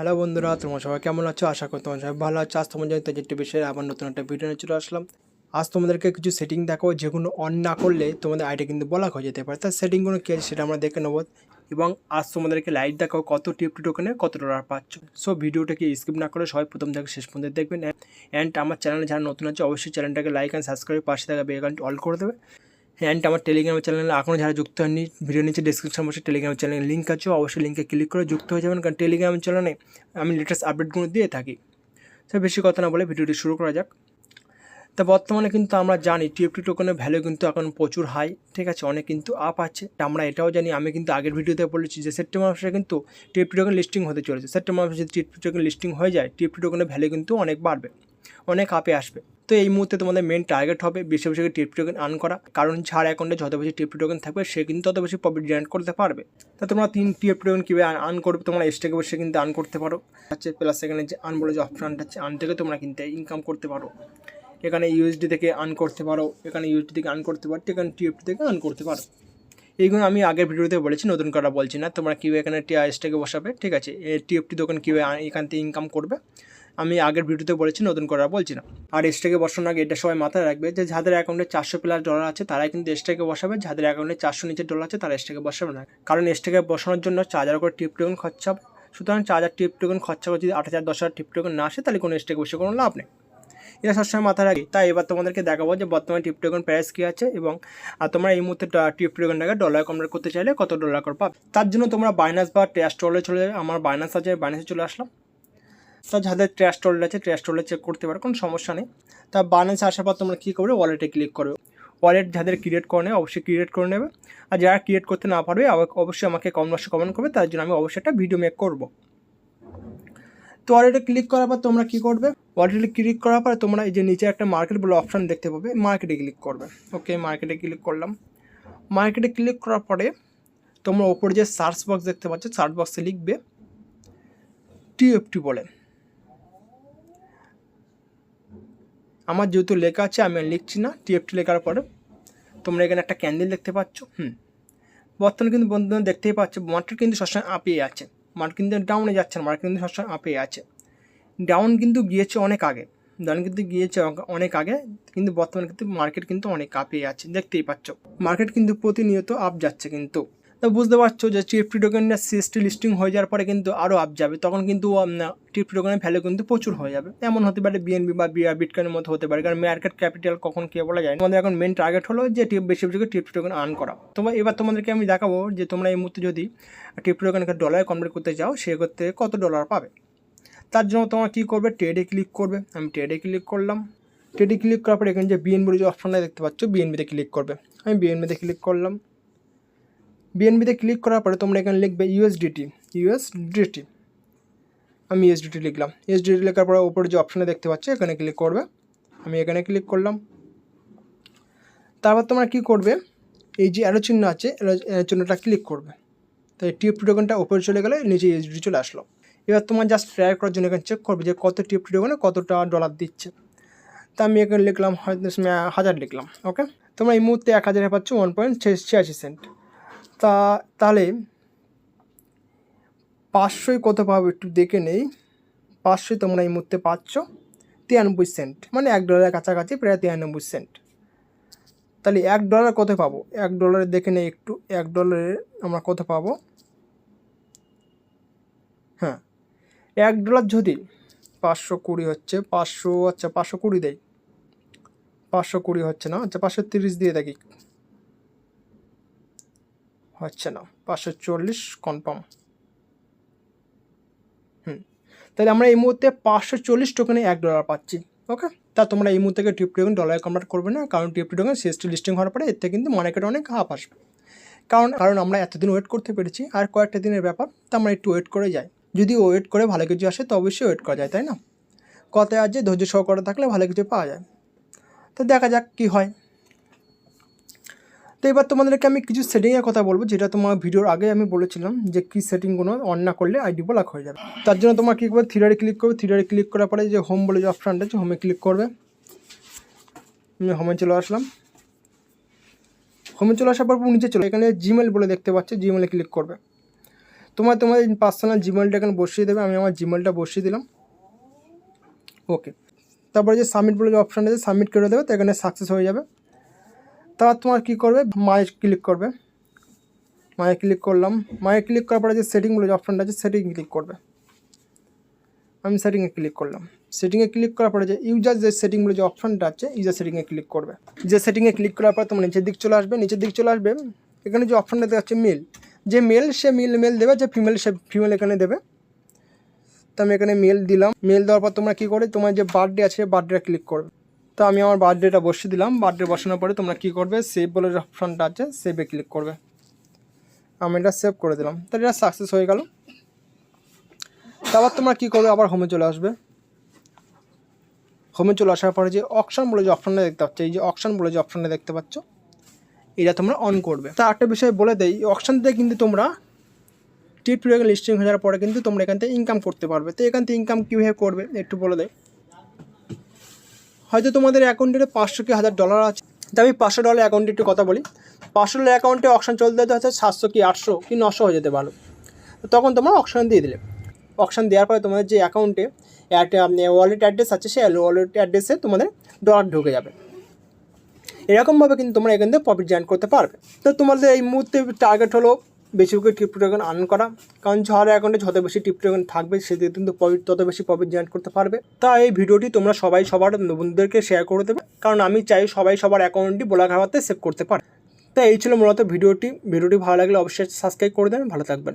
Hello বন্ধুরা, তোমরা সবাই কেমন আছো? আশা করি তোমার সবাই ভালো আছো। আজ তোমার জন্য তেজের বিষয়ে আবার নতুন একটা ভিডিও নিয়ে চলে আসলাম। আজ তোমাদেরকে কিছু সেটিং দেখো যেগুলো অন না করলে তোমাদের আইডি কিন্তু ব্লক হয়ে যেতে পারে। তার সেটিংগুলো কী আছে সেটা আমরা দেখে নেব। এবং আজ তোমাদেরকে লাইট দেখাও কত টিপটি টোকেনে কত ডলার পাচ্ছ। সো ভিডিওটাকে স্কিপ না করে সবাই প্রথম থেকে শেষ পর্যন্ত দেখবেন। অ্যান্ড আমার চ্যানেলে যারা নতুন আছে, অবশ্যই চ্যানেলটাকে লাইক অ্যান্ড সাবস্ক্রাইব পাশে থাকা বেগানটি অল করে দেবে। অ্যান্ড আমার টেলিগ্রাম চ্যানেলে এখনও যারা যুক্ত হয়নি ভিডিও নিচে ডিসক্রিপশন বসে টেলিগ্রাম চ্যানেলের লিঙ্ক আছে, অবশ্যই লিঙ্কে ক্লিক করে যুক্ত হয়ে যাবেন। কারণ টেলিগ্রাম চ্যানেলে আমি লেটেস্ট আপডেটগুলো দিয়ে থাকি। তো বেশি কথা না বলে ভিডিওটি শুরু করা যাক। তা বর্তমানে কিন্তু আমরা জানি টিএফটি টোকেনের ভ্যালু কিন্তু এখন প্রচুর হাই ঠিক আছে? অনেক কিন্তু আপ আছে। আমরা এটাও জানি, আমি কিন্তু আগের ভিডিওতে বলেছি যে সেপ্টেম্বর মাসে কিন্তু টিএফটি টোকেন লিস্টিং হতে চলেছে। সেপ্টেম্বর মাসে যদি টিএফটি টোকেন লিস্টিং হয়ে যায় টিএফটি টোকেনের ভ্যালু কিন্তু অনেক বাড়বে। অনেক আপে আসবে। তো এই মুহূর্তে তোমাদের মেন টার্গেট হবে বেশি বেশি টিপটি টোকেন আর্ন করা। কারণ ছাড় অ্যাকাউন্টে যত বেশি টিপটি টোকেন থাকবে, সে কিন্তু তত বেশি প্রফিট জেনারেট করতে পারবে। তা তোমরা তিন টিপটি টোকেন কীভাবে আর্ন করবে, তোমরা এক্সট্রাকে বসে কিন্তু আর্ন করতে পারো। হচ্ছে প্লাস এখানে যে আর্ন বলে যে অপশানটা আছে আর্ন থেকে তোমরা কিন্তু ইনকাম করতে পারো। এখানে ইউএসডি থেকে আর্ন করতে পারো, এখানে ইউএসডি থেকে আর্ন করতে পারো, এখানে টিএফটি থেকে আর্ন করতে পারো। এইগুলো আমি আগের ভিডিওতে বলেছি, নতুন করা বলছি না। তোমরা কীভাবে এখানে টিআইএসটাকে বসাবে, ঠিক আছে? টিএফটি দোকান কীভাবে এখান থেকে ইনকাম করবে। আমি আগের ভিডিওতে বলেছি নতুন করা বলছি না। আর এক্সট্রাকে বসানোর আগে এটা সবাই মাথায় রাখবে যে যাদের অ্যাকাউন্টে চারশো প্লাস ডলার আছে, তারাই কিন্তু এক্সট্রাকে বসাবে। যাদের অ্যাকাউন্টে চারশো নিচের ডলার আছে, তারা এক্সট্রাকে বসাবে না। কারণ এক্সট্রাকে বসানোর জন্য চার হাজার করে টিপ টোকেন খরচা হবে। সুতরাং চার হাজার টিপ টোকেন খরচা করে যদি আট হাজার, দশ হাজার টিপ টোকেন না আসে, তাহলে কোনো এক্সট্রাকে বসে কোনো লাভ নেই। এটা সবসময় মাথায় রাখি তাই এবার তোমাদেরকে দেখাবো যে বর্তমানে টিপ টোকেন প্রাইস কী আছে এবং আর তোমরা এই মুহূর্তে টিপ টোকেনটাকে ডলার কনভার্ট করতে চাইলে কত ডলার করে পাবে। তার জন্য তোমরা বাইনাস বা ট্যাশ টলে চলে আমার বাইনাস আছে বাইনাসে চলে আসলাম। তা যাদের ট্র্যাশ আছে ট্র্যাশ টোলে চেক করতে পারো, কোনো সমস্যা নেই। তা বাইনান্সে আসার পর তোমরা কী করবে? ওয়ালেটে ক্লিক করবে। ওয়ালেট যাদের ক্রিয়েট করে নেবে, অবশ্যই ক্রিয়েট করে নেবে। আর যারা ক্রিয়েট করতে না পারবে অবশ্যই আমাকে কমেন্ট কমেন্ট করবে, তার জন্য আমি অবশ্যই একটা ভিডিও মেক করব। তো ওয়ালেটে ক্লিক করার পর তোমরা কী করবে? ওয়ালেটে ক্লিক করার পর তোমরা এই যে নিচে একটা মার্কেট বলে অপশান দেখতে পাবে মার্কেটে ক্লিক করবে। ওকে মার্কেটে ক্লিক করলাম। মার্কেটে ক্লিক করার পরে তোমরা ওপরে যে সার্চ বক্স দেখতে পাচ্ছ সার্চ বক্সে লিখবে টিএফটি বলে। আমার যেহেতু লেখা আছে, আমি লিখছি না টিএফটি লেখার পরে। তোমরা এখানে একটা ক্যান্ডেল দেখতে পাচ্ছ, হুম। বর্তমানে কিন্তু বন্ধুরা দেখতেই পাচ্ছ মার্কেট কিন্তু সবসময় আপেই আছে। মার্কেট কিন্তু ডাউনে যাচ্ছে না মার্কেট কিন্তু সবসময় আপেই আছে। ডাউন কিন্তু গিয়েছে অনেক আগে ডাউন কিন্তু গিয়েছে অনেক- অনেক আগে, কিন্তু বর্তমানে কিন্তু মার্কেট কিন্তু অনেক আপেই আছে, দেখতেই পাচ্ছ। মার্কেট কিন্তু প্রতিনিয়ত আপ যাচ্ছে কিন্তু। তো বুঝতে পারছ যে টিএফটি টোকেনটা সিএসটি লিস্টিং হয়ে যাওয়ার পরে কিন্তু আরও আপ যাবে। তখন কিন্তু টিএফটি টোকেনের ভ্যালু কিন্তু প্রচুর হয়ে যাবে। এমন হতে পারে বিএনবি বা বিআর বিটকয়েনের মতো হতে পারে। কারণ মার্কেট ক্যাপিটাল কখন কে বলা যায়। আমাদের এখন মেন টার্গেট হলো যে টিপ বেশি বেশি টিএফটি টোকেন আর্ন করা। তোমার, এবার তোমাদেরকে আমি দেখাবো যে তোমরা এই মুহূর্তে যদি টিএফটি টোকেনকে ডলারে কনভার্ট করতে চাও, সেক্ষেত্রে কত ডলার পাবে? তার জন্য তোমরা কী করবে? ট্রেডে ক্লিক করবে। আমি ট্রেডে ক্লিক করলাম। ট্রেডে ক্লিক করার পরে এখানে যে বিএনবির যে অপশনটা দেখতে পাচ্ছ বিএনবিতে ক্লিক করবে। আমি বিএনবিতে ক্লিক করলাম। বিএনবিতে ক্লিক করার পরে তোমরা এখানে লিখবে ইউএসডিটি ইউএসডিটি আমি ইউএসডিটি লিখলাম। ইউএসডিটি লেখার পরে উপরে যে অপশানে দেখতে পাচ্ছ, এখানে ক্লিক করবে। আমি এখানে ক্লিক করলাম। তারপর তোমরা কী করবে? এই যে অ্যারো চিহ্ন আছে অ্যারো চিহ্নটা ক্লিক করবে। তো এই টিএফটি টোকেনটা উপরে চলে গেলে নিচে ইউএসডিটি চলে আসলো। এবার তোমার জাস্ট ট্রাই করার জন্য এখানে চেক করবে যে কত টিএফটি টোকেনে কতটা ডলার দিচ্ছে। তা আমি এখানে লিখলাম, হয়তো হাজার লিখলাম ওকে তোমরা এই মুহূর্তে এক হাজারে পাচ্ছ ওয়ান পয়েন্ট ছিয়াশি সেন্ট তা, তাহলে পাঁচশোই কত পাবো একটু দেখে নেই। পাঁচশোই তোমরা এই মুহূর্তে পাচ্ছ। তিরানব্বই সেন্ট মানে এক ডলারের কাছাকাছি, প্রায় তিরানব্বই সেন্ট। তাহলে এক ডলার কত পাবো? এক ডলারে দেখে নেই একটু, এক ডলারে আমরা কত পাবো? হ্যাঁ এক ডলার যদি পাঁচশো কুড়ি হচ্ছে, পাঁচশো আচ্ছা পাঁচশো কুড়ি দেয় পাঁচশো কুড়ি হচ্ছে না আচ্ছা পাঁচশো তিরিশ দিয়ে দেখি। হচ্ছে না। পাঁচশো চল্লিশ কনফার্ম হুম। তাহলে আমরা এই মুহূর্তে পাঁচশো চল্লিশ টোকেনে এক ডলার পাচ্ছি ওকে তা তোমরা এই মুহূর্তে টিপ টোকেন ডলারে কনভার্ট করবে না, কারণ টিপ টোকেন সিএসটি লিস্টিং হওয়ার পরে থেকে কিন্তু মার্কেটে অনেক হাফ আসবে। কারণ কারণ আমরা এতদিন ওয়েট করতে পেরেছি, আর কয়েকটা দিনের ব্যাপার, তা আমরা একটু ওয়েট করে যাই। যদি ওয়েট করে ভালো কিছু আসে, তো অবশ্যই ওয়েট করা যায়, তাই না? কথায় আছে, ধৈর্য সহকারে থাকলে ভালো কিছু পাওয়া যায়। তো দেখা যাক কী হয়। তো এবার তোমাদেরকে আমি কিছু সেটিংয়ের কথা বলব, যেটা তোমার ভিডিওর আগে আমি বলেছিলাম যে কী সেটিংগুলো অন না করলে আইডি ব্লক হয়ে যাবে। তার জন্য তোমার কী করবে? থ্রিডারে ক্লিক করবে। থ্রিডারে ক্লিক করার পরে যে হোম বলে যে অপশানটা আছে হোমে ক্লিক করবে। আমি হোমে চলে আসলাম। হোমে চলে আসার পর নিচে চলে এখানে জিমেল বলে দেখতে পাচ্ছে জিমেলে ক্লিক করবে। তোমার তোমার পার্সোনাল জিমেলটা এখানে বসিয়ে দেবে। আমি আমার জিমেলটা বসিয়ে দিলাম। ওকে তারপরে যে সাবমিট বলে যে অপশানটা আছে সাবমিট করে দেবে। তো এখানে সাকসেস হয়ে যাবে। তারপর তোমার কী করবে? মায়ে ক্লিক করবে। মায়ে ক্লিক করলাম। মায়ে ক্লিক করার পরে যে সেটিং বলে যে অপশানটা আছে সেটিং ক্লিক করবে। আমি সেটিংয়ে ক্লিক করলাম। সেটিংয়ে ক্লিক করার পরে যে ইউজার যে সেটিং বলে যে অপশানটা আছে ইউজার সেটিংয়ে ক্লিক করবে। যে সেটিংয়ে ক্লিক করার পর তোমার নিচের দিক চলে আসবে। নিচের দিক চলে আসবে। এখানে যে অপশানটা দেখাচ্ছে মেল যে মেল সে মেল মেল দেবে। যে ফিমেল সে ফিমেল এখানে দেবে। তো আমি এখানে মেল দিলাম। মেল দেওয়ার পর তোমরা কী করে তোমার যে বার্থডে আছে বার্থডেটা ক্লিক করবে। তো আমি আমার বার্থডেটা বসিয়ে দিলাম। বার্থডে বসানোর পরে তোমরা কী করবে? সেভ বলে যে অপশানটা আছে সেভে ক্লিক করবে। আমি এটা সেভ করে দিলাম। তাহলে এটা সাকসেস হয়ে গেল। তারপর তোমরা কী করবে? আবার হোমে চলে আসবে। হোমে চলে আসার পরে যে অপশান বলে যে অপশানটা দেখতে পাচ্ছ, এই যে অপশান বলে যে অপশানটা দেখতে পাচ্ছ, এটা তোমরা অন করবে। তা একটা বিষয় বলে দেই এই অপশান থেকে কিন্তু তোমরা টিট লিস্টিং হয়ে যাওয়ার পরে কিন্তু তোমরা এখান থেকে ইনকাম করতে পারবে। তো এখান থেকে ইনকাম কীভাবে করবে? একটু বলে দেয় হয়তো তোমাদের অ্যাকাউন্টে পাঁচশো কি হাজার ডলার আছে। তো আমি পাঁচশো ডলার অ্যাকাউন্টে একটু কথা বলি। পাঁচশো ডলার অ্যাকাউন্টে অপশান চলতে যেতে হচ্ছে সাতশো কি আটশো কি নশো হয়ে যেতে পারো তখন তোমরা অপশান দিয়ে দিলে। অপশান দেওয়ার পরে তোমাদের যে অ্যাকাউন্টে ওয়ালেট অ্যাড্রেস আছে, সেই ওয়ালেট অ্যাড্রেসে তোমাদের ডলার ঢুকে যাবে। এরকমভাবে কিন্তু তোমরা এখান থেকে প্রফিট জয়েন করতে পারবে। তো তোমাদের এই মুহূর্তে টার্গেট হলো বেশি করে টিপ আর্ন করা। কারণ ঝড় অ্যাকাউন্টে যত বেশি টিপ থাকবে সেদিকে কিন্তু প্রফিট তত বেশি প্রফিট জেনারেট করতে পারবে। তা এই ভিডিওটি তোমরা সবাই সবার বন্ধুদেরকে শেয়ার করে দেবে। কারণ আমি চাই সবাই সবার অ্যাকাউন্টটি বোলা খাওয়াতে সেভ করতে পারে। তা এই ছিল মূলত ভিডিওটি। ভিডিওটি ভালো লাগলে অবশ্যই সাবস্ক্রাইব করে দেবেন। ভালো থাকবেন।